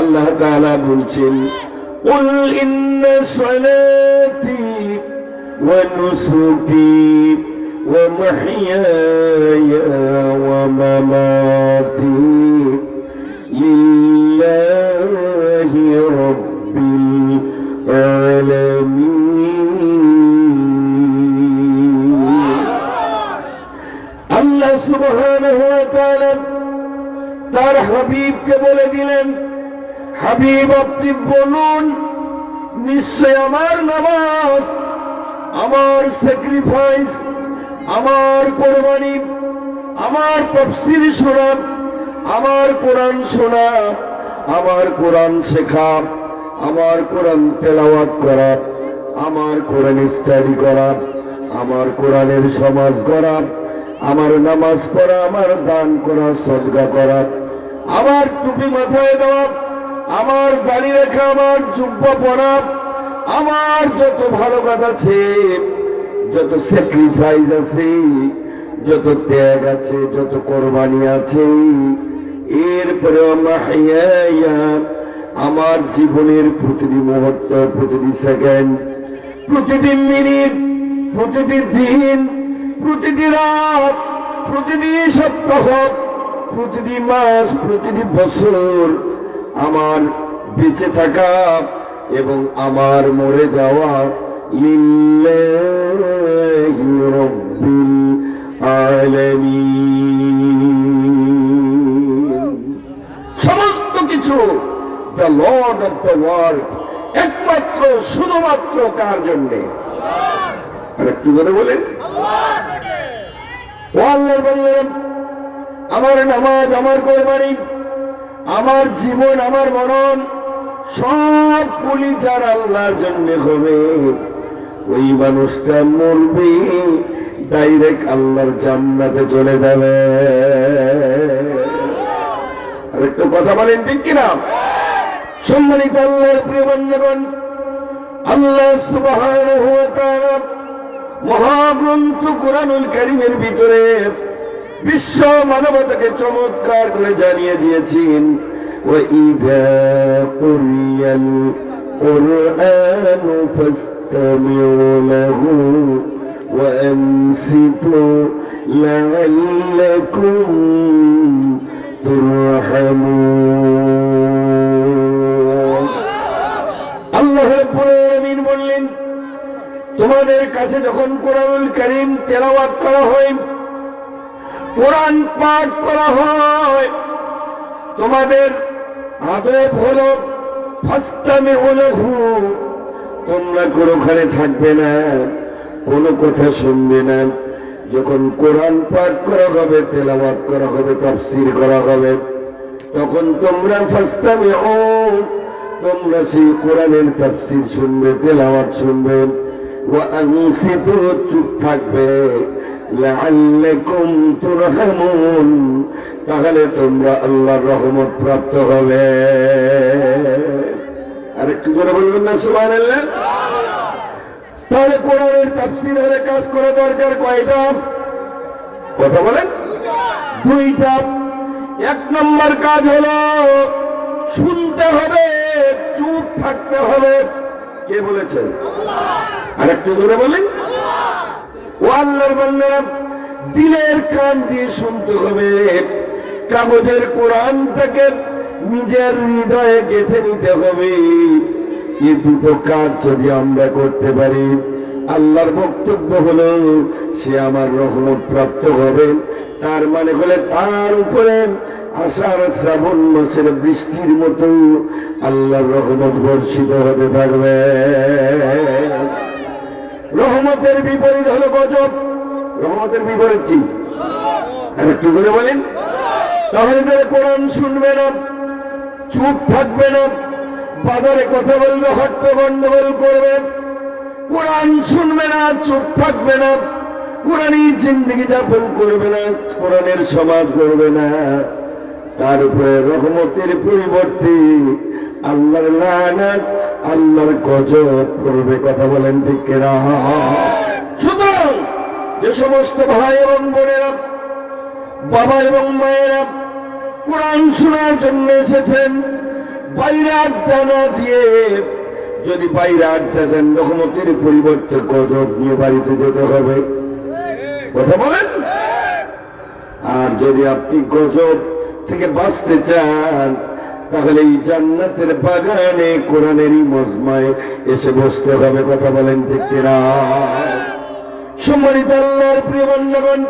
আল্লাহ তাআলা বলছেন قل إن صلاتي ونسكي ومحياي ومماتي لله رب العالمين আল্লাহ সুবহানাহু ওয়া তাআলা তার হাবিবকে বলে দিলেন হাবিব আপনি বলুন, নিশ্চয় আমার নামাজ, আমার স্যাক্রিফাইস আমার কোরবানি, আমার তফসিল শোনা, আমার কোরআন শোনা, আমার কোরআন শেখা, আমার কোরআন তেলাওয়াত করা, আমার কোরআন স্টাডি করা, আমার কোরআনের সমাজ করা, আমার নামাজ পড়া, আমার দান করা সদকা করা, আমার টুপি মাথায় দেওয়া আমার দাড়ি রেখা আমার জুব্বা পরা আমার যত ভালো কাজ আছে, যত স্যাক্রিফাইস আছে, যত ত্যাগ আছে, যত কোরবানি আছে, এরপরে আমার জীবনের প্রতিটি মুহূর্ত, প্রতিটি সেকেন্ড প্রতিটি মিনিট প্রতিটি দিন, প্রতিটি রাত, প্রতিটি সপ্তাহ, প্রতিটি মাস, প্রতিটি বছর আমার বেঁচে থাকা এবং আমার মরে যাওয়া লিল্লাহি রাব্বিল আলামিন। সমস্ত কিছু the lord of the world একমাত্র, শুধুমাত্র কার জন্যে? আর একটু করে বলেন। আমার নামাজ, আমার কোরবানি আমার জীবন, আমার মরণ, সব গুলি যার আল্লাহর জন্য হবে। ওই মানুষটা মরবে ডাইরেক্ট আল্লাহর জান্নাতে চলে যাবে। আর একটু কথা বলেন ঠিক কিনা? সম্মানিত আল্লাহর প্রিয় বন্ধুগণ, আল্লাহ তাআলা মহাগ্রন্থ কোরআনুল কারীমের ভিতরে বিশ্ব মানবতাকে চমৎকার করে জানিয়ে দিয়েছেন وَإِذَا قُرِئَ الْقُرْآنُ فَاسْتَمِعُوا لَهُ وَأَنصِتُوا لَعَلَّكُمْ تُرْحَمُونَ আল্লাহ রাব্বুল আলামিন বললেন তোমাদের কাছে যখন কোরআনুল কারীম তেলাওয়াত করা হয় কোরআন পাঠ করা হয়। তোমাদের আদব হলো ফাস্তামে হলহু তোমরা কোনোখানে থাকবে না, কোনো কথা শুনবে না। যখন কোরআন পাঠ করা হবে, তেলাওয়াত করা হবে, তাফসীর করা হবে, তখন তোমরা ফাস্তামে ও তোমরা সেই কোরআনের তাফসীর শুনবে, তেলাওয়াত শুনবে ও আনসিতু চুপ থাকবে। তাহলে তোমরা আল্লাহর রহমত প্রাপ্ত হবে। আর একটু জোরে বলবেন না, সুবহানাল্লাহ? তাহলে কোরআনের তাফসীর হলে কাজ করা দরকার কয়টা? কথা বলেন। দুইটা। এক নম্বর কাজ হলো, শুনতে হবে, চুপ থাকতে হবে। কে বলেছেন আর একটু জোরে বলেন। ও আল্লাহর বান্দারা দিলের কান দিয়ে শুনতে হবে। কাগজের কোরআন থেকে নিজের হৃদয়ে গেঁথে নিতে হবে। এই দুটো কাজ যদি আমরা করতে পারি, আল্লাহর বক্তব্য হলো, সে আমার রহমত প্রাপ্ত হবে। তার মানে হলে, তার উপরে আষাঢ় শ্রাবণ মাসের বৃষ্টির মতো আল্লাহর রহমত বর্ষিত হতে থাকবে রহমতের বিপরীত হলো গজব রহমতের বিপরীত কি? একটু করে বলেন। তাহলে তারা কোরআন শুনবে না, চুপ থাকবে না, বাজারে কথা বলবে হট্ট গন্ডগোল করবে। কোরআন শুনবে না, চুপ থাকবে না, কোরআনই জিন্দগি যাপন করবে না, কোরআনের সমাজ করবে না। তার উপরে রহমতের পরিবর্তে আল্লাহর লানাত, আল্লাহর গজব করবে কথা বলেন ঠিক কিনা? যে সমস্ত ভাই এবং বোনেরা, বাবা এবং মায়েরা কোরআন শোনার জন্য এসেছেন, বাইরে আড্ডা না দিয়ে, যদি বাইরে আড্ডা দেন রহমতের পরিবর্তে গজব নিয়ে বাড়িতে যেতে হবে। কথা বলেন? আর যদি আপনি গজব থেকে বাঁচতে চান, তাহলে এই জান্নাতের বাগানে কোরআনেরই মজমায় এসে বসতে হবে। কথা বলেন ঠিক কিনা? সম্মানিত আল্লাহর প্রিয় বন্ধুগণ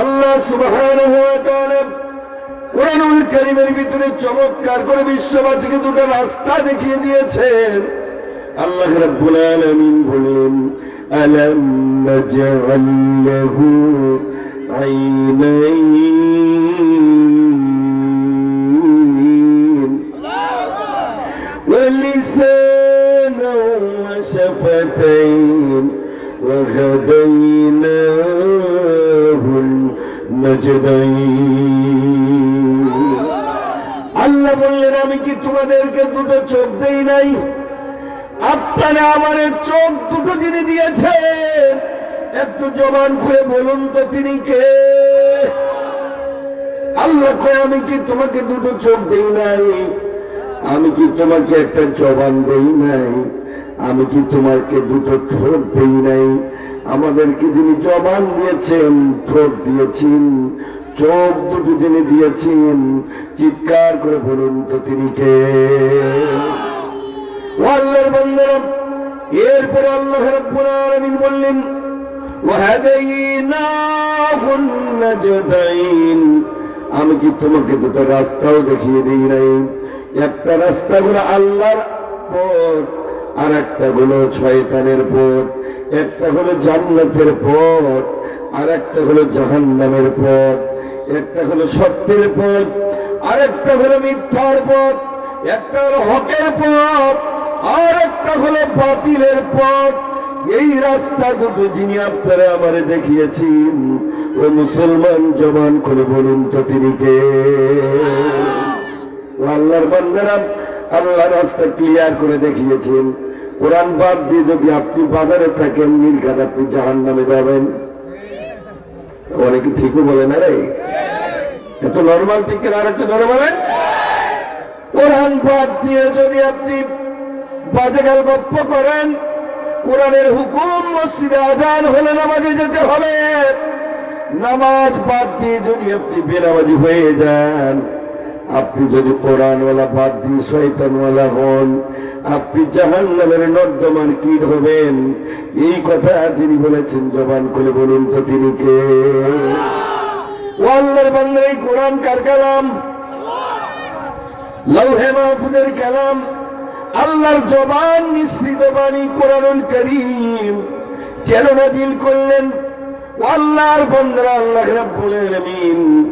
আল্লাহ সুবহানাহু ওয়া তাআলা কোরআনুল কারীমের ভিতরে চমৎকার করে বিশ্ববাসীকে দুটো রাস্তা দেখিয়ে দিয়েছেন আল্লাহ রাব্বুল আলামিন বললেন আলাম নাজআল লাহু আইনাইন ولسانا وشفتين আল্লাহ বললেন, আমি কি তোমাদেরকে দুটো চোখ দেই নাই? আপনারা আমার চোখ দুটো যিনি দিয়েছে একটু জবান খুলে বলুন তো তিনি কে? আল্লাহ আমি কি তোমাকে দুটো চোখ দেই নাই? আমি কি তোমাকে একটা জবান দেই নাই? আমি কি তোমাকে দুটো ঠোঁট দেই নাই? আমাদেরকে যিনি জবান দিয়েছেন, ঠোঁট দিয়েছেন, চোখ দুটো যিনি দিয়েছেন, চিৎকার করে বলুন তো তিনি কে? এরপরে আল্লাহ রাব্বুল বললেন আমি কি তোমাকে দুটো রাস্তাও দেখিয়ে দিই নাই? একটা রাস্তা হলো আল্লাহর পথ আর একটা হলো শয়তানের পথ, একটা হলো জান্নাতের পথ আর একটা হলো জাহান্নামের পথ, একটা হলো সত্যের পথ আর একটা হলো মিথ্যার পথ, একটা হলো হকের পথ আর একটা হলো বাতিলের পথ। এই রাস্তা দুটো যিনি আপনারা আমারে দেখিয়েছেন, ও মুসলমান জবান করে বলুন তো তিনি কে? আল্লাহর বান্দারা আল্লাহ রাস্তা ক্লিয়ার করে দেখিয়েছেন। কোরআন বাদ দিয়ে যদি আপনি বাজারে থাকেন নির্ঘাত আপনি জাহান নামে যাবেন। অনেকে ঠিকও বলে না রে। এত নর্মাল ঠিক আর একটু ধরে বলেন? কোরআন বাদ দিয়ে যদি আপনি বাজেগাল গপ্প করেন, কোরআনের হুকুম মসজিদে আজান হলে নামাজে যেতে হবে। নামাজ বাদ দিয়ে যদি আপনি বেনামাজি হয়ে যান আপনি যদি কোরআনওয়ালা বাদ দিয়ে শয়তানওয়ালা হন, আপনি জাহান নামের নর্দমান কীট হবেন। এই কথা যিনি বলেছেন, জবান খুলে বলুন তো তিনি কে? ও আল্লাহর বাংলার কোরআন কার কালাম? লৌহে মাহফুদের কালাম। আল্লাহর জবান নিশ্চিত বাণী কোরআনুল করিম। কেন নাজিল করলেন? আল্লাহর বন্ধরা আল্লাহ রাব্বুল আলামিন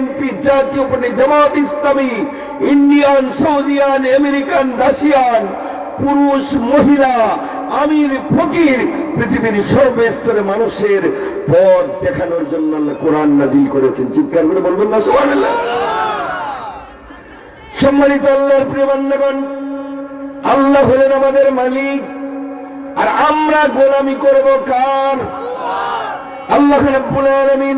জাতীয় party Jamaat Islami, Indian, সৌদিয়ান, American, Russian, পুরুষ, মহিলা, আমির, ফকির, পৃথিবীর সর্বস্তরে মানুষের পথ দেখানোর জন্য আল্লাহ কোরআন নাজিল করেছেন। চিৎকার করে বলবেন না, সুবহানাল্লাহ। সম্মানিত আল্লাহর প্রিয় বান্দাগণ, আল্লাহ হলেন আমাদের মালিক। আর আমরা গোলামি করব কার? আল্লাহ রাব্বুল আলামিন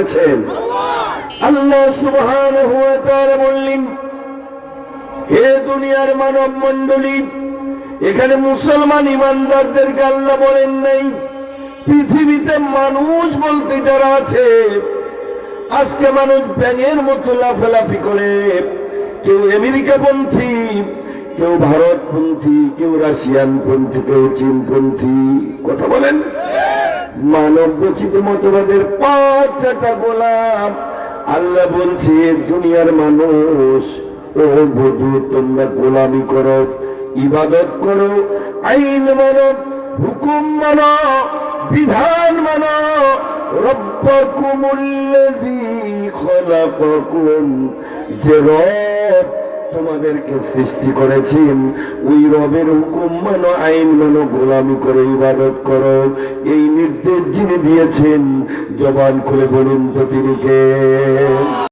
কে বলেছেন আল্লাহ তাআলা বললেন, হে দুনিয়ার মানব মণ্ডলী এখানে মুসলমান ইমানদারদেরকে আল্লাহ বলেন নাই, পৃথিবীতে মানুষ বলতে যারা আছে, আজকে মানুষ ব্যাঙের মতো লাফালাফি করে। কেউ আমেরিকা পন্থী কেউ ভারতপন্থী, কেউ রাশিয়ান পন্থী কেউ চীনপন্থী, কথা বলেন? মানব রচিত মতবাদের পাঁচটা গোলাপ আল্লাহ বলছে, দুনিয়ার মানুষ, ও বধু, তোমরা গোলামি করো, ইবাদত করো, আইন মানো, হুকুম মানো, বিধান মানো। রব্বাকুমুল্লাযী খলাকাকুম, যে রব তোমাদেরকে সৃষ্টি করেছেন। ওই রবের হুকুম মানো, আইন মানো, গোলামি করে ইবাদত করো। এই নির্দেশ যিনি দিয়েছেন, জবান খুলে বলুন তো তিনি কে